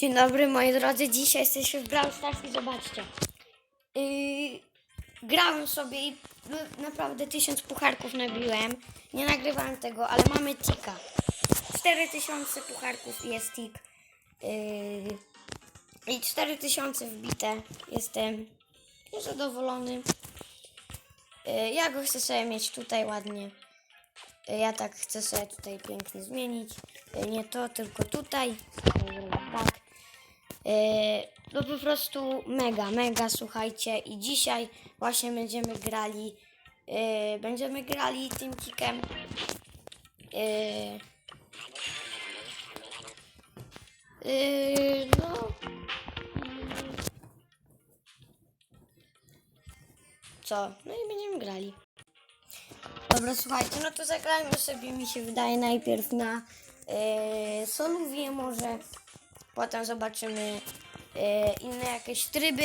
Dzień dobry moi drodzy, dzisiaj jesteśmy w Brawl Stars i zobaczcie. Yy, grałem sobie i no, naprawdę tysiąc pucharków nabiłem. Nie nagrywałem tego, ale mamy tika. 4000 pucharków jest tik. Yy, I 4000 wbite. Jestem zadowolony. Yy, ja go chcę sobie mieć tutaj ładnie. Yy, Ja tak chcę sobie tutaj pięknie zmienić. Yy, Nie to, tylko tutaj. Tak. Yy, No po prostu mega, mega, słuchajcie. I dzisiaj właśnie będziemy grali. yy, Będziemy grali tym kikiem. Yy, yy, No. Co? No i będziemy grali. Dobra, słuchajcie, no to zagrajmy sobie, mi się wydaje, najpierw na yy, Soluwie może. Potem zobaczymy e, inne jakieś tryby.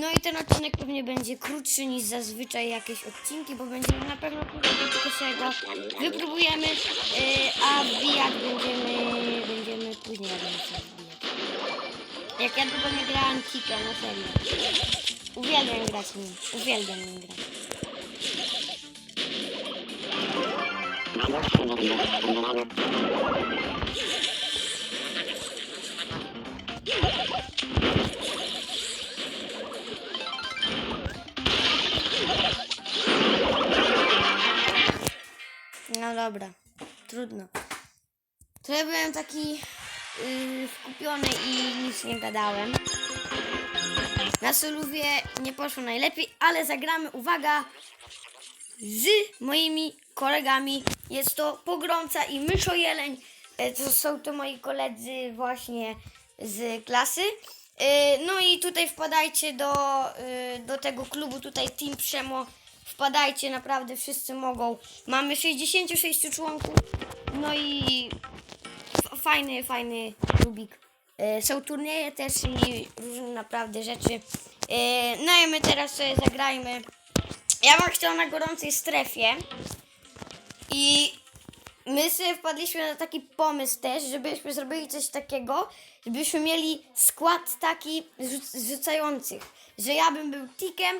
No i ten odcinek pewnie będzie krótszy niż zazwyczaj jakieś odcinki, bo będziemy na pewno krótko, tylko go wypróbujemy, e, a wbijać będziemy, będziemy później jak ja długo nie grałem Kika, na serio. Uwielbiam grać nim, uwielbiam nim grać. No dobra, trudno. Trochę byłem taki yy, skupiony i nic nie gadałem. Na Soluwie nie poszło najlepiej, ale zagramy, uwaga, z moimi kolegami. Jest to Pogromca i Myszojeleń. E, To są to moi koledzy właśnie z klasy. E, No i tutaj wpadajcie do, e, do tego klubu, tutaj Team Przemo. Wpadajcie, naprawdę wszyscy mogą. Mamy 66 członków. No i fajny, fajny klubik. E, Są turnieje też i różne naprawdę rzeczy. No i my teraz sobie zagrajmy. Ja bym chciał na gorącej strefie. I my sobie wpadliśmy na taki pomysł też, żebyśmy zrobili coś takiego, żebyśmy mieli skład taki rzuc- rzucających. Że ja bym był tikiem,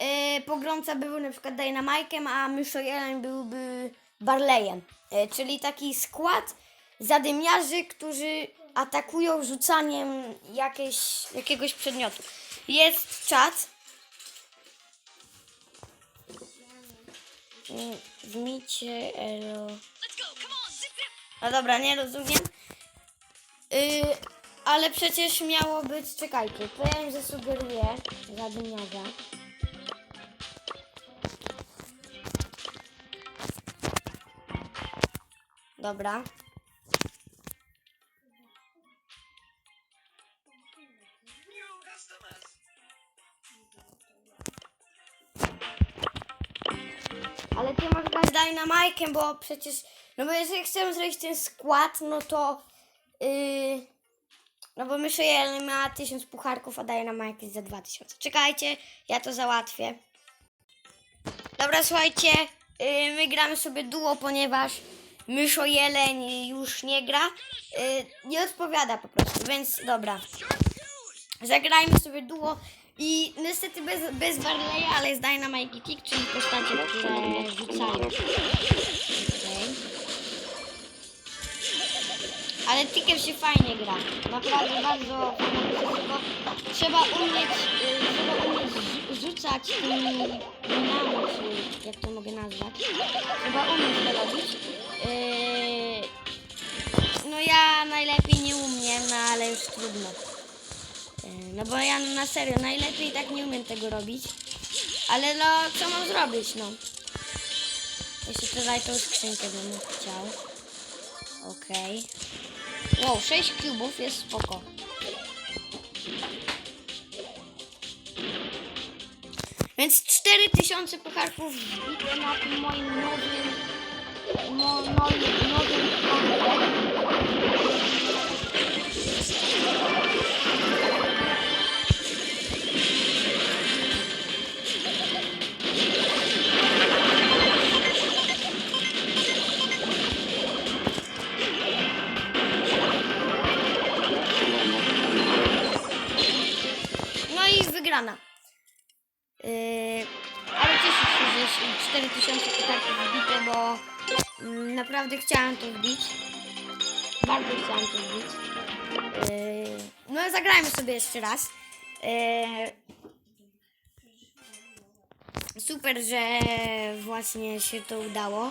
yy, pogromca by był na przykład Dynamike'em, a myszojeleń byłby Barleyem. Yy, czyli taki skład zadymiarzy, którzy atakują rzucaniem jakieś, jakiegoś przedmiotu. Jest czat. Mm, Zmicie, elo. No dobra, nie rozumiem. Yy, ale przecież miało być, czekajcie, to ja im zasugeruję zadymiarza. Dobra. Dynamike'em, bo przecież... No bo jeżeli chcemy zrobić ten skład, no to... Yy, no bo Myszyjel ma 1000 pucharków, a Dynamike jest za 2000. Czekajcie, ja to załatwię. Dobra, słuchajcie, yy, my gramy sobie duo, ponieważ Myszo Jeleń już nie gra. Yy, nie odpowiada po prostu, więc dobra. Zagrajmy sobie duo i niestety bez, bez Barleya, ale jest Dynamite i Tick, czyli postacie, które rzucają. Ale Tickiem się fajnie gra. Naprawdę bardzo tylko trzeba umieć, y, trzeba umieć rzu- rzucać tymi dynamo, czy jak to mogę nazwać. Trzeba umieć to robić. Y, no ja najlepiej nie umiem, no ale już trudno. E, No bo ja na serio najlepiej tak nie umiem tego robić. Ale no, co mam zrobić, no? Jeszcze tutaj tą skrzynkę bym chciał. Okej. Wow, 6 kubów jest spoko. Więc 4000 pucharków wbite na tym moim nowym, mo, nowym, nowym koncie. Wygrana. Yy, ale cieszę się, że jest 4000 karty wbite, bo mm, naprawdę chciałem to wbić. Bardzo chciałem to wbić. Yy, no zagrajmy sobie jeszcze raz. Yy, super, że właśnie się to udało.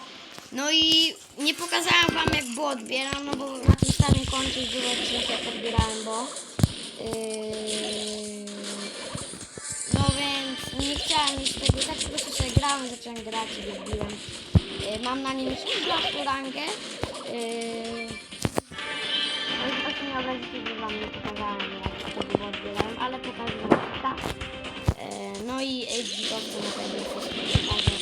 No i nie pokazałam wam jak było odbieram, no bo na tym starym koncie już było odcinek jak odbierałem, bo yy, nie chciałem już tego, tak po prostu sobie grałem, zacząłem grać i wybiłem. Yy, mam na nim 13 rangę. Yy, no i właśnie nie obrazicie, że wam nie pokazałem jak to było odbierałem, ale pokażę wam tak. Yy, no i Age na pewno wszystko pokażę.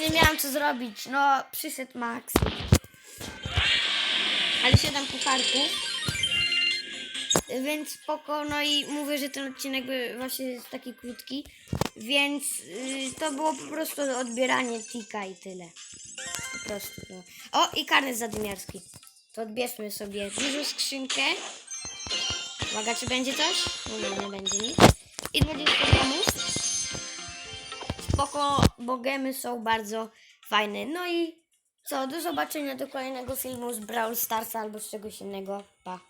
Nie miałam co zrobić. No, przyszedł Max. Ale siadam pucharków. Więc spoko, no i mówię, że ten odcinek właśnie jest taki krótki. Więc y, to było po prostu odbieranie tika i tyle. Po prostu. No. O, i karnet zadymiarski. To odbierzmy sobie dużą skrzynkę. Uwaga, czy będzie coś? No nie, nie będzie nic. I 20 gramów. Spoko, bo gemy są bardzo fajne. No i co, do zobaczenia do kolejnego filmu z Brawl Starsa albo z czegoś innego. Pa.